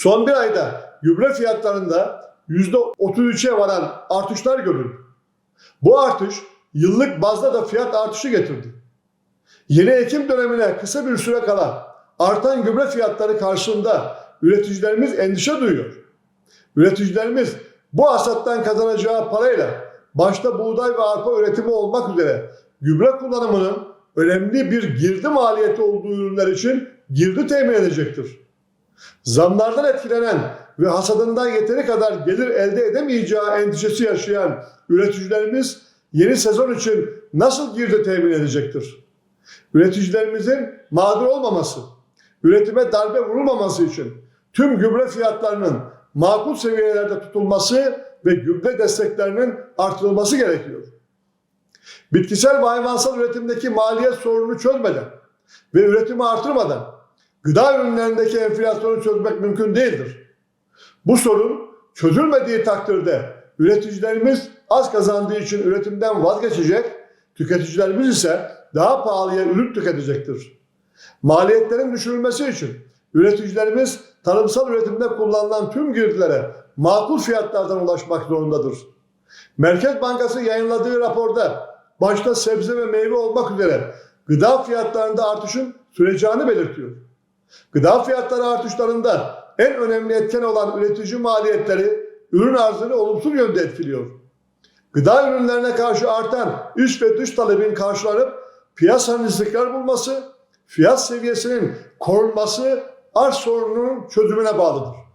Son bir ayda gübre fiyatlarında %33'e varan artışlar görüldü. Bu artış yıllık bazda da fiyat artışı getirdi. Yeni ekim dönemine kısa bir süre kala artan gübre fiyatları karşısında üreticilerimiz endişe duyuyor. Üreticilerimiz bu hasattan kazanacağı parayla başta buğday ve arpa üretimi olmak üzere gübre kullanımının önemli bir girdi maliyeti olduğu ürünler için girdi temin edecektir. Zamlardan etkilenen ve hasadından yeteri kadar gelir elde edemeyeceği endişesi yaşayan üreticilerimiz yeni sezon için nasıl girdi temin edecektir? Üreticilerimizin mağdur olmaması, üretime darbe vurulmaması için tüm gübre fiyatlarının makul seviyelerde tutulması ve gübre desteklerinin artırılması gerekiyor. Bitkisel ve hayvansal üretimdeki maliyet sorununu çözmeden ve üretimi artırmadan gıda ürünlerindeki enflasyonu çözmek mümkün değildir. Bu sorun çözülmediği takdirde üreticilerimiz az kazandığı için üretimden vazgeçecek, tüketicilerimiz ise daha pahalıya ürün tüketecektir. Maliyetlerin düşürülmesi için üreticilerimiz tarımsal üretimde kullanılan tüm girdilere makul fiyatlardan ulaşmak zorundadır. Merkez Bankası yayınladığı raporda başta sebze ve meyve olmak üzere gıda fiyatlarında artışın süreceğini belirtiyor. Gıda fiyatları artışlarında en önemli etken olan üretici maliyetleri ürün arzını olumsuz yönde etkiliyor. Gıda ürünlerine karşı artan iç ve dış talebin karşılanıp piyasanın istikrar bulması, fiyat seviyesinin korunması arz sorununun çözümüne bağlıdır.